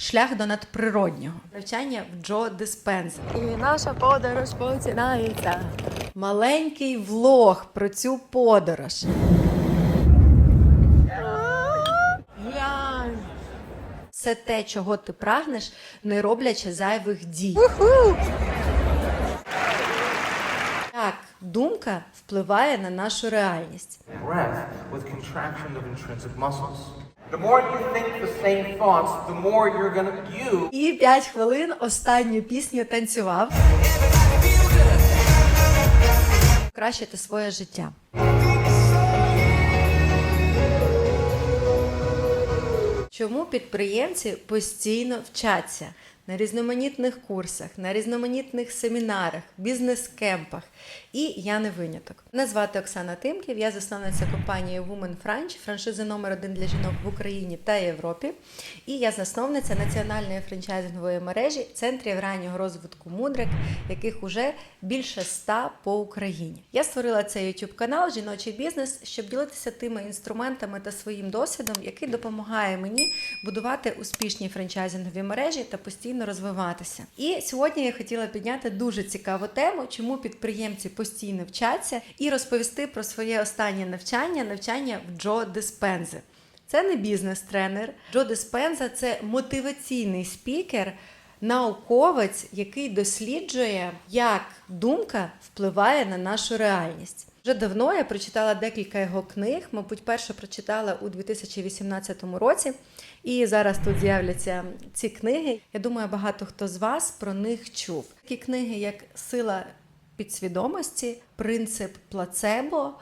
Шлях до надприроднього. Навчання в Джо Диспенза. І наша подорож починається. Маленький влог про цю подорож. Все те, чого ти прагнеш, не роблячи зайвих дій. Так, думка впливає на нашу реальність. The more you think the same thoughts, the more you're gonna you І 5 хвилин останню пісню танцював. Покращити своє життя. Чому підприємці постійно вчаться на різноманітних курсах, на різноманітних семінарах, бізнес-кемпах? І я не виняток. Мене звати Оксана Тимків, я засновниця компанії Women French, франшизи номер один для жінок в Україні та Європі. І я засновниця національної франчайзингової мережі центрів раннього розвитку мудрик, яких уже більше ста по Україні. Я створила цей YouTube канал Жіночий бізнес, щоб ділитися тими інструментами та своїм досвідом, який допомагає мені будувати успішні франчайзингові мережі та постійно розвиватися. І сьогодні я хотіла підняти дуже цікаву тему, чому підприємці постійно вчаться, і розповісти про своє останнє навчання навчання в Джо Диспензи. Це не бізнес-тренер. Джо Диспенза це мотиваційний спікер, науковець, який досліджує, як думка впливає на нашу реальність. Вже давно я прочитала декілька його книг. Мабуть, першу прочитала у 2018 році, і зараз тут з'являться ці книги. Я думаю, багато хто з вас про них чув. Такі книги, як Сила підсвідомості, Принцип плацебо.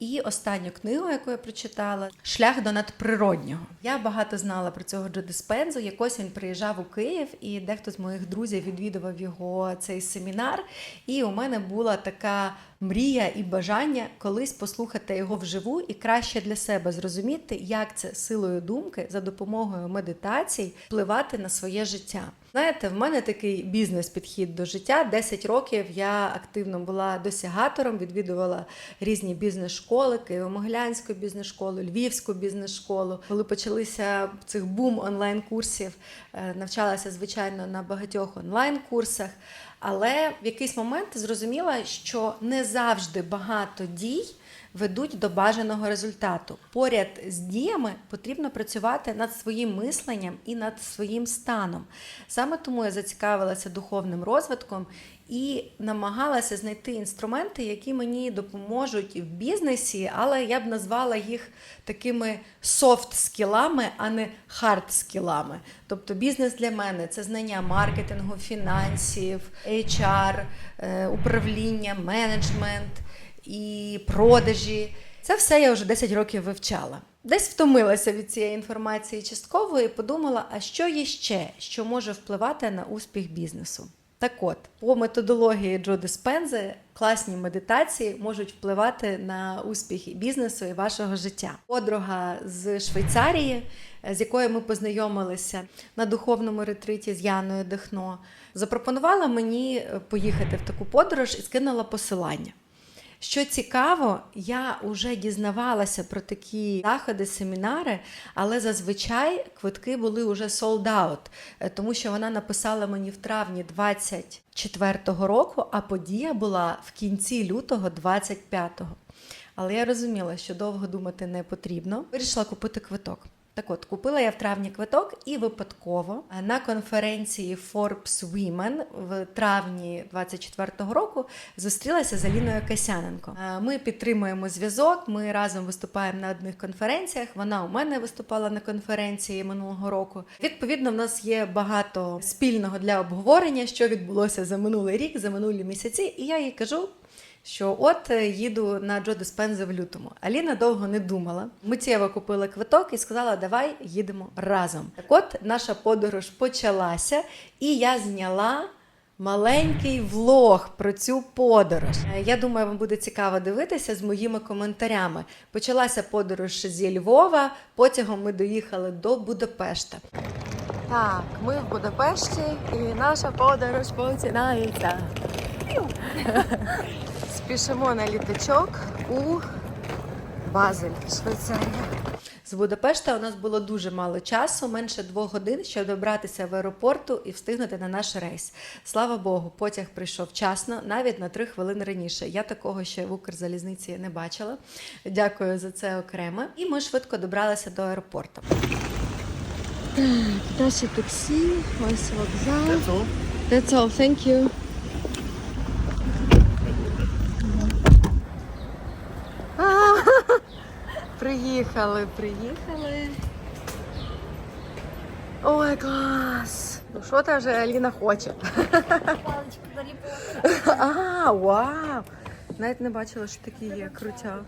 І останню книгу, яку я прочитала, Шлях до надприроднього. Я багато знала про цього Джо Диспензу. Якось він приїжджав у Київ, і дехто з моїх друзів відвідував його цей семінар. І у мене була така мрія і бажання колись послухати його вживу і краще для себе зрозуміти, як це силою думки за допомогою медитацій впливати на своє життя. Знаєте, в мене такий бізнес-підхід до життя. 10 років я активно була досягатором, відвідувала різні бізнес-школи, Києво-Могилянську бізнес-школу, Львівську бізнес-школу. Коли почалися цих бум онлайн-курсів, е, навчалася, звичайно, на багатьох онлайн-курсах. Але в якийсь момент зрозуміла, що не завжди багато дій ведуть до бажаного результату. Поряд з діями потрібно працювати над своїм мисленням і над своїм станом. Саме тому я зацікавилася духовним розвитком і намагалася знайти інструменти, які мені допоможуть в бізнесі, але я б назвала їх такими софт-скілами, а не хард-скілами. Тобто бізнес для мене це знання маркетингу, фінансів, HR, е, управління, менеджмент і продажі. Це все я вже 10 років вивчала. Десь втомилася від цієї інформації частково і подумала, а що є ще, що може впливати на успіх бізнесу. Так от, по методології Джо Диспензи, класні медитації можуть впливати на успіхи бізнесу і вашого життя. Подруга з Швейцарії, з якою ми познайомилися на духовному ретриті з Яною Дехно, запропонувала мені поїхати в таку подорож і скинула посилання. Що цікаво, я вже дізнавалася про такі заходи, семінари, але зазвичай квитки були вже sold out, е, тому що вона написала мені в травні 24-го року, а подія була в кінці лютого 25-го. Але я розуміла, що довго думати не потрібно. Вирішила купити квиток. Так от, купила я в травні квиток і випадково е, на конференції Forbes Women в травні 24-го року зустрілася з Аліною Касяненко. Е, Ми підтримуємо зв'язок, ми разом виступаємо на одних конференціях. Вона у мене виступала на конференції минулого року. Відповідно, в нас є багато спільного для обговорення, що відбулося за минулий рік, за минулі місяці. І я їй кажу, що от е, їду на Джо Диспенза в лютому. Аліна довго не думала. Миттєво купила квиток і сказала: давай їдемо разом. Так от наша подорож почалася, і я зняла. Маленький влог про цю подорож. Е, Я думаю, вам буде цікаво дивитися з моїми коментарями. Почалася подорож зі Львова, потягом ми доїхали до Будапешта. Так, ми в Будапешті і наша подорож починається. Спішимо на літачок у Базель, Швейцарія. З Будапешта у нас було дуже мало часу, менше двох годин, щоб добратися в аеропорту і встигнути на наш рейс. Слава Богу, потяг прийшов вчасно, навіть на три хвилини раніше. Я такого ще в Укрзалізниці не бачила. Дякую за це окремо. І ми швидко добралися до аеропорту. Наше таксі, ось вокзал. That's all. That's all, thank you. Приїхали, приїхали. Ой, клас! Ну що там вже Аліна хоче? Паличку Гаррі Поттера. А, вау! Навіть не бачила, що такі є крутяк.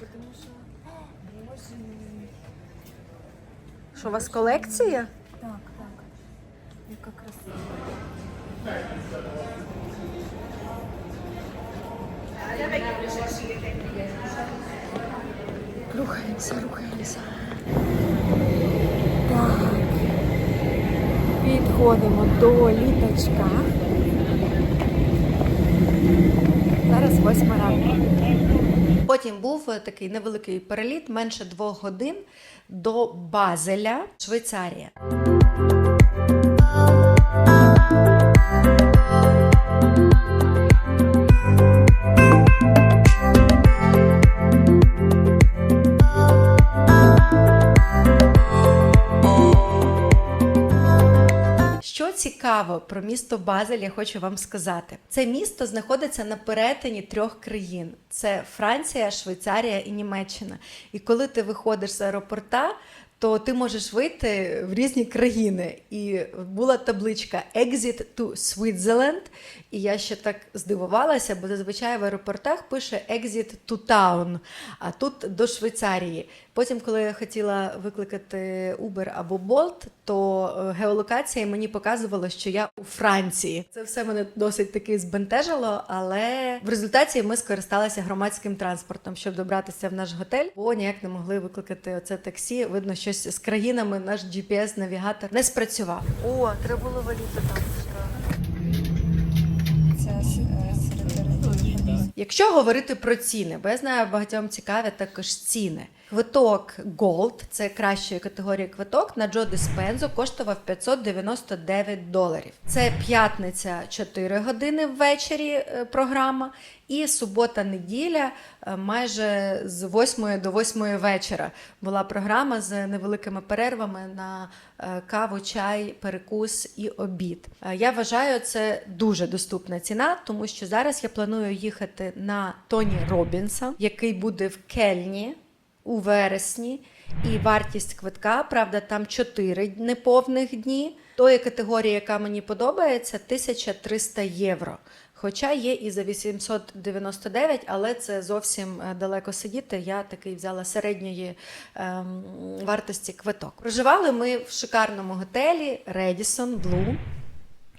Що у вас колекція? Так, так. Яка красива. Рухаємося, рухаємося. Так. Підходимо до літачка. Зараз восьма ранку. Потім був е, такий невеликий переліт, менше двох годин до Базеля, Швейцарія. Цікаво про місто Базель, я хочу вам сказати. Це місто знаходиться на перетині трьох країн: це Франція, Швейцарія і Німеччина. І коли ти виходиш з аеропорта, то ти можеш вийти в різні країни. І була табличка Exit to Switzerland. І я ще так здивувалася, бо зазвичай в аеропортах пише Exit to Town, а тут до Швейцарії. Потім, коли я хотіла викликати Uber або Bolt, то е, геолокація мені показувала, що я у Франції. Це все мене досить таки збентежило, але в результаті ми скористалися громадським транспортом, щоб добратися в наш готель, бо ніяк не могли викликати оце таксі. Видно, щось з країнами наш GPS-навігатор не спрацював. О, треба було валіти там. Це серед Якщо говорити про ціни, бо я знаю, багатьом цікаві також ціни. Квиток Gold, це кращої категорії квиток, на Джо Диспензо коштував 599 доларів. Це п'ятниця 4 години ввечері е, програма, і субота-неділя е, майже з 8 до 8 вечора була програма з невеликими перервами на е, каву, чай, перекус і обід. Я вважаю, це дуже доступна ціна, тому що зараз я планую їхати на Тоні Робінса, який буде в Кельні у вересні. І вартість квитка, правда, там 4 неповних дні. Тої категорії, яка мені подобається, 1300 євро. Хоча є і за 899, але це зовсім е, далеко сидіти. Я такий взяла середньої ем, вартості квиток. Проживали ми в шикарному готелі Redison Blue.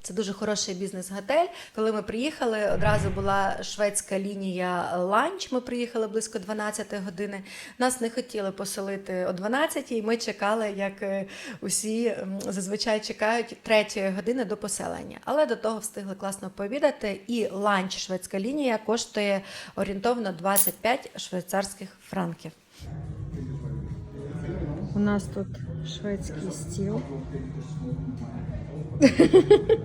Це дуже хороший бізнес-готель. Коли ми приїхали, одразу була шведська лінія ланч. Ми приїхали близько 12 години. Нас не хотіли поселити о 12 і ми чекали, як е, усі зазвичай чекають 3 години до поселення. Але до того встигли класно пообідати. І ланч шведська лінія коштує орієнтовно 25 швейцарських франків. У нас тут шведський стіл.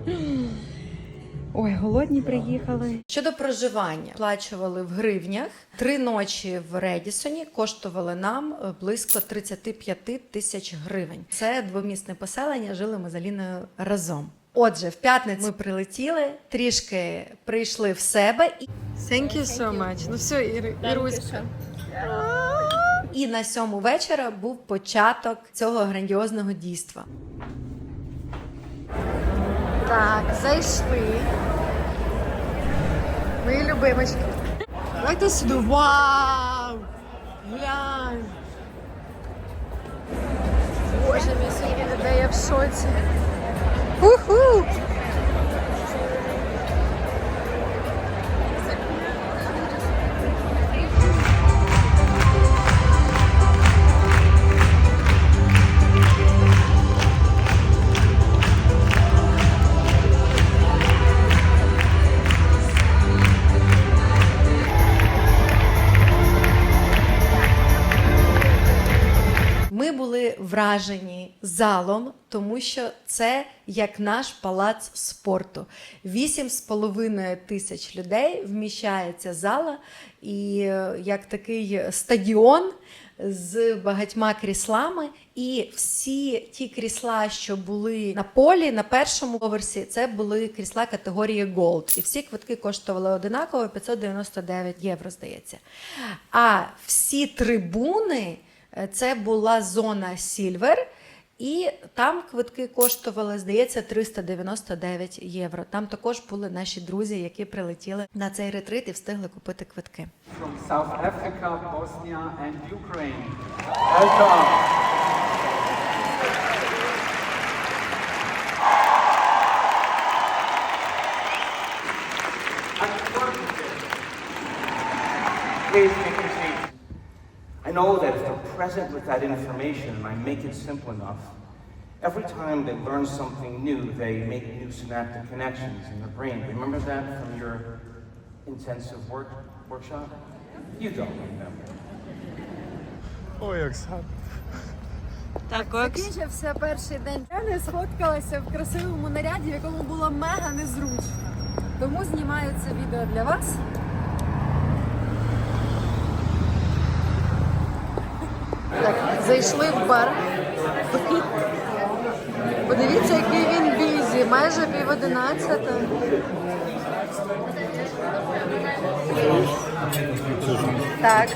Ой, голодні приїхали. Щодо проживання, плачували в гривнях. Три ночі в Редісоні коштували нам е, близько 35 тисяч гривень. Це двомісне поселення. Жили ми з Аліною разом. Отже, в п'ятницю ми прилетіли, трішки прийшли в себе, і, Thank you so much. Ну все, Ір, Іруська. і на сьому вечора був початок цього грандіозного дійства. Так, зайшли. Мої любимочки. Давайте сюди. Вау! Глянь! Боже мій скільки людей, я в шоці. Уху! Вражені залом, тому що це як наш палац спорту. Вісім з половиною тисяч людей вміщається зала, і е, як такий стадіон з багатьма кріслами. І всі ті крісла, що були на полі на першому поверсі, це були крісла категорії Gold. І всі квитки коштували одинаково 599 євро, здається. А всі трибуни це була зона Silver, і там квитки коштували, здається, 399 євро. Там також були наші друзі, які прилетіли на цей ретрит і встигли купити квитки. I know that present with that information and I make it simple enough, every time they learn something new, they make new synaptic connections in their brain. Remember that from your intensive work workshop? You don't remember. Закінчився перший день. Я не сфоткалася в красивому наряді, в якому було мега незручно. Тому знімаю це відео для вас. Зайшли в бар. Подивіться, який він бізі, майже пів одинадцята. Так.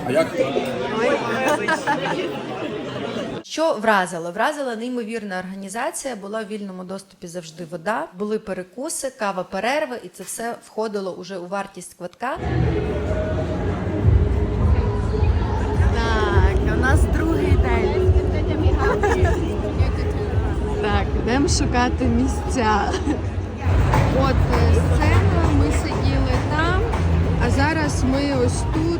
Що вразило? Вразила неймовірна організація, була в вільному доступі завжди вода, були перекуси, кава, перерви, і це все входило уже у вартість квитка. Йдемо шукати місця. От е, сцена, ми сиділи там, а зараз ми ось тут.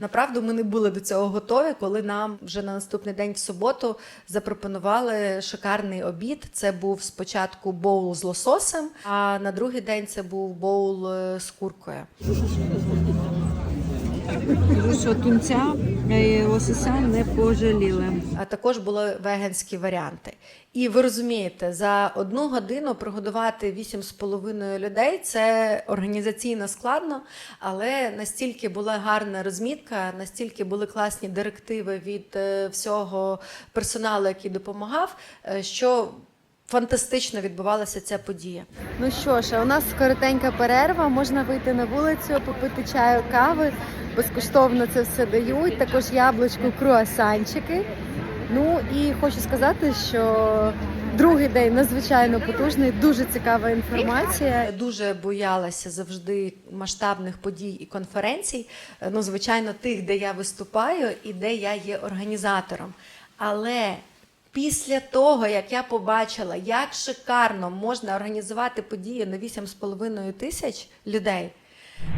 Направду, ми не були до цього готові, коли нам вже на наступний день в суботу запропонували шикарний обід. Це був спочатку боул з лососем, а на другий день це був боул е, з куркою. Що тунця лосося не пожаліли. А також були веганські варіанти. І ви розумієте, за одну годину прогодувати 8,5 людей це організаційно складно, але настільки була гарна розмітка, настільки були класні директиви від е, всього персоналу, який допомагав, е, що фантастично відбувалася ця подія. Ну що ж, у нас коротенька перерва, можна вийти на вулицю, попити чаю, кави. Безкоштовно це все дають. Також яблучко, круасанчики. Ну і хочу сказати, що другий день надзвичайно потужний, дуже цікава інформація. Я дуже боялася завжди масштабних подій і конференцій. Ну, звичайно, тих, де я виступаю і де я є організатором. Але після того, як я побачила, як шикарно можна організувати подію на 8,5 тисяч людей.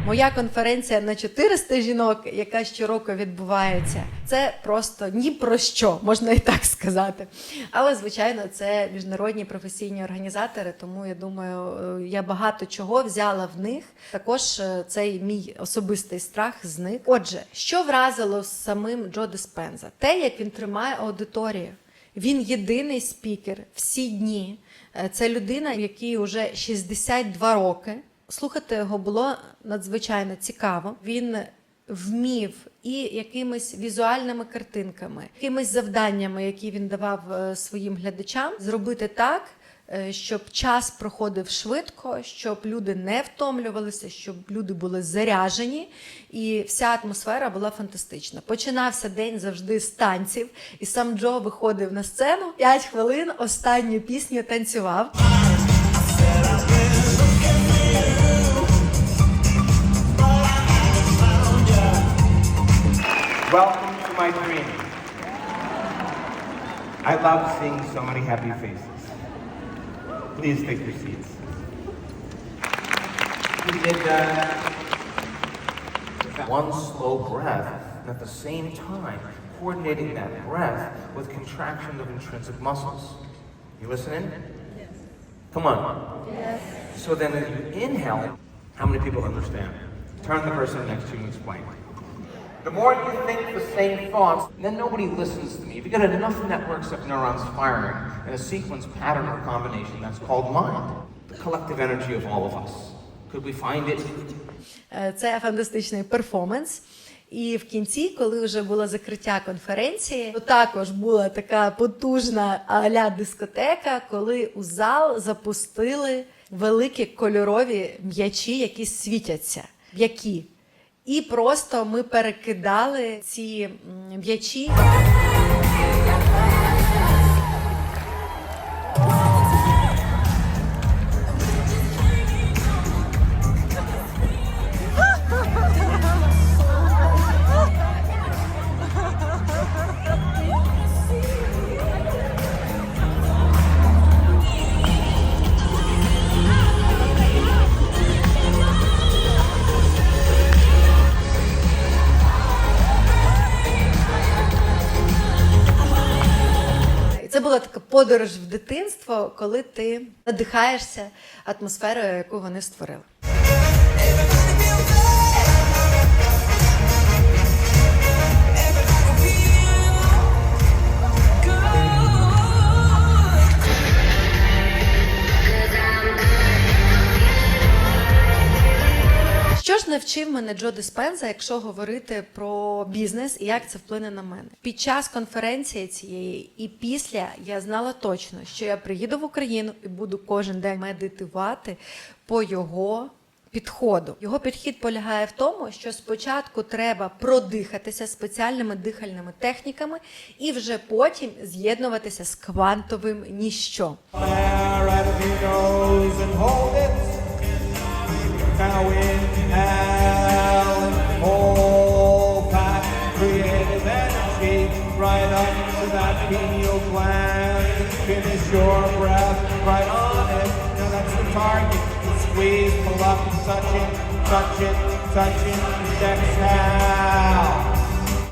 Моя конференція на 400 жінок, яка щороку відбувається, це просто ні про що, можна і так сказати. Але, звичайно, це міжнародні професійні організатори, тому я думаю, е, я багато чого взяла в них. Також е, цей мій особистий страх зник. Отже, що вразило самим Джо Диспенза? Те, як він тримає аудиторію. Він єдиний спікер всі дні. Е, Це людина, якій вже 62 роки. Слухати його було надзвичайно цікаво. Він вмів і якимись візуальними картинками, якимись завданнями, які він давав е, своїм глядачам, зробити так, щоб час проходив швидко, щоб люди не втомлювалися, щоб люди були заряжені, і вся атмосфера була фантастична. Починався день завжди з танців, і сам Джо виходив на сцену 5 хвилин. Останню пісню танцював. Welcome to my dream. I love seeing so many happy faces. Please take your seats. We did uh, one slow breath, and at the same time, coordinating that breath with contraction of intrinsic muscles. You listening? Yes. Come on. Yes. So then as you inhale, how many people understand? Turn to the person next to you and explain. The more you think the same thoughts, then nobody listens to me. If you get enough networks of neurons firing in a sequence, pattern, or combination, that's called mind. The collective energy of all of us. Could we find it? Е, Це фантастичний перформанс. І в кінці, коли вже було закриття конференції, то також була така потужна а-ля дискотека, коли у зал запустили великі кольорові м'ячі, які світяться. М'які. І просто ми перекидали ці м'ячі. Подорож в дитинство, коли ти надихаєшся атмосферою, яку вони створили. Навчив мене Джо Диспенза, якщо говорити про бізнес і як це вплине на мене? Під час конференції цієї і після я знала точно, що я приїду в Україну і буду кожен день медитувати по його. Підходу його підхід полягає в тому, що спочатку треба продихатися спеціальними дихальними техніками, і вже потім з'єднуватися з квантовим ніщо. Fire Finish your breath right on it. Now that's the target. Squeeze, pull up, touch it, touch it, touch it, exhale.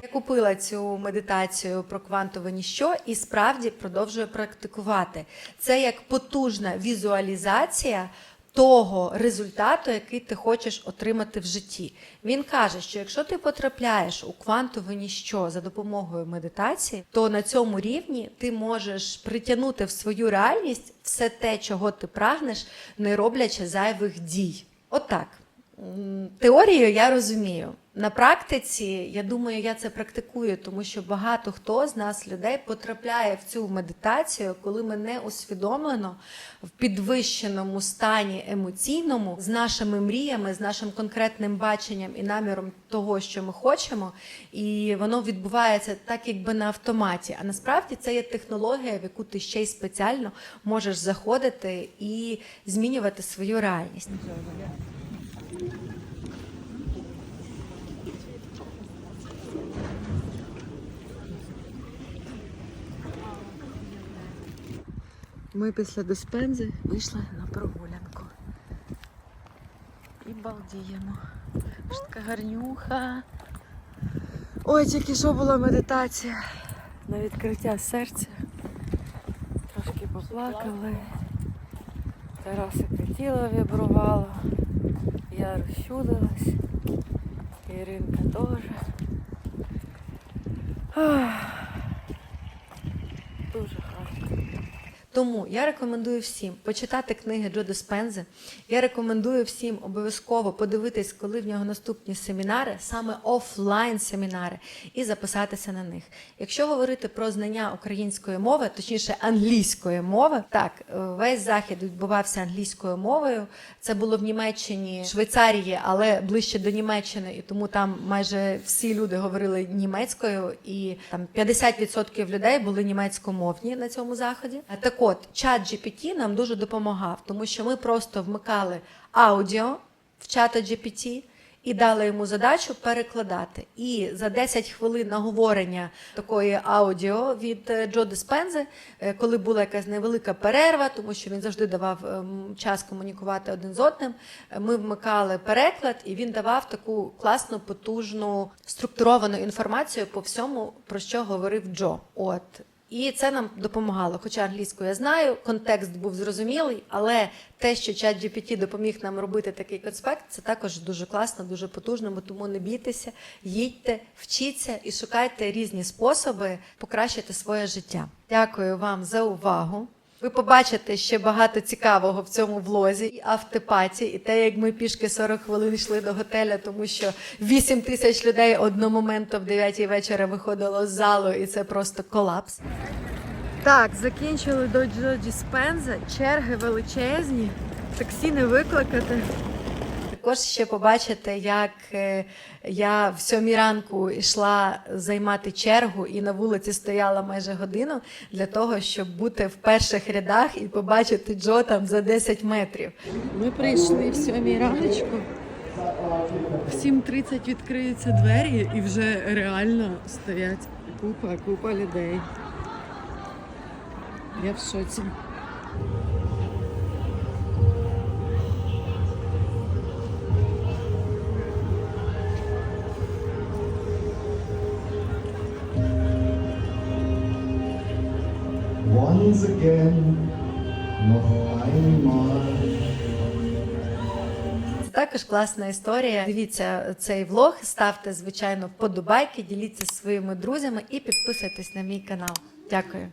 Я купила цю медитацію про квантове ніщо і справді продовжую практикувати. Це як потужна візуалізація того результату, який ти хочеш отримати в житті. Він каже, що якщо ти потрапляєш у квантове ніщо за допомогою медитації, то на цьому рівні ти можеш притягнути в свою реальність все те, чого ти прагнеш, не роблячи зайвих дій. Отак. Теорію я розумію. На практиці, я думаю, я це практикую, тому що багато хто з нас, людей, потрапляє в цю медитацію, коли ми не усвідомлено в підвищеному стані емоційному з нашими мріями, з нашим конкретним баченням і наміром того, що ми хочемо, і воно відбувається так, якби на автоматі. А насправді це є технологія, в яку ти ще й спеціально можеш заходити і змінювати свою реальність. Ми після диспензи вийшли на прогулянку. І балдіємо. Ж така гарнюха. Ой, тільки що була медитація на відкриття серця. Трошки поплакали. Тарасика тіло вібрувало. Я розчудилась. Іринка теж. Тому я рекомендую всім почитати книги Джо Диспензи. Я рекомендую всім обов'язково подивитись, коли в нього наступні семінари, саме офлайн семінари, і записатися на них. Якщо говорити про знання української мови, точніше англійської мови, так весь захід відбувався англійською мовою. Це було в Німеччині, Швейцарії, але ближче до Німеччини, і тому там майже всі люди говорили німецькою, і там 50% людей були німецькомовні на цьому заході. А Так от, чат GPT нам дуже допомагав, тому що ми просто вмикали аудіо в чата GPT і дали йому задачу перекладати. І за 10 хвилин наговорення такої аудіо від е, Джо Диспензи, е, коли була якась невелика перерва, тому що він завжди давав ем, час комунікувати один з одним, е, ми вмикали переклад, і він давав таку класну, потужну, структуровану інформацію по всьому, про що говорив Джо. От І це нам допомагало. Хоча англійську я знаю, контекст був зрозумілий, але те, що чат GPT допоміг нам робити такий конспект, це також дуже класно, дуже потужно. Тому не бійтеся, їдьте, вчіться і шукайте різні способи покращити своє життя. Дякую вам за увагу. Ви побачите ще багато цікавого в цьому влозі і автопаті, і те, як ми пішки 40 хвилин йшли до готеля, тому що 8 тисяч людей одномоментно в 9 вечора виходило з залу, і це просто колапс. Так, закінчили до Джо Діспенза, Черги величезні, таксі не викликати. Також ще побачите, як е, я в сьомій ранку йшла займати чергу і на вулиці стояла майже годину для того, щоб бути в перших рядах і побачити Джо там за 10 метрів. Ми прийшли в сьомій раночку. В 7.30 відкриються двері і вже реально стоять купа, купа людей. Я в шоці. Once again, noch einmal. Це також класна історія. Дивіться цей влог, ставте звичайно вподобайки, діліться зі своїми друзями і підписуйтесь на мій канал. Дякую.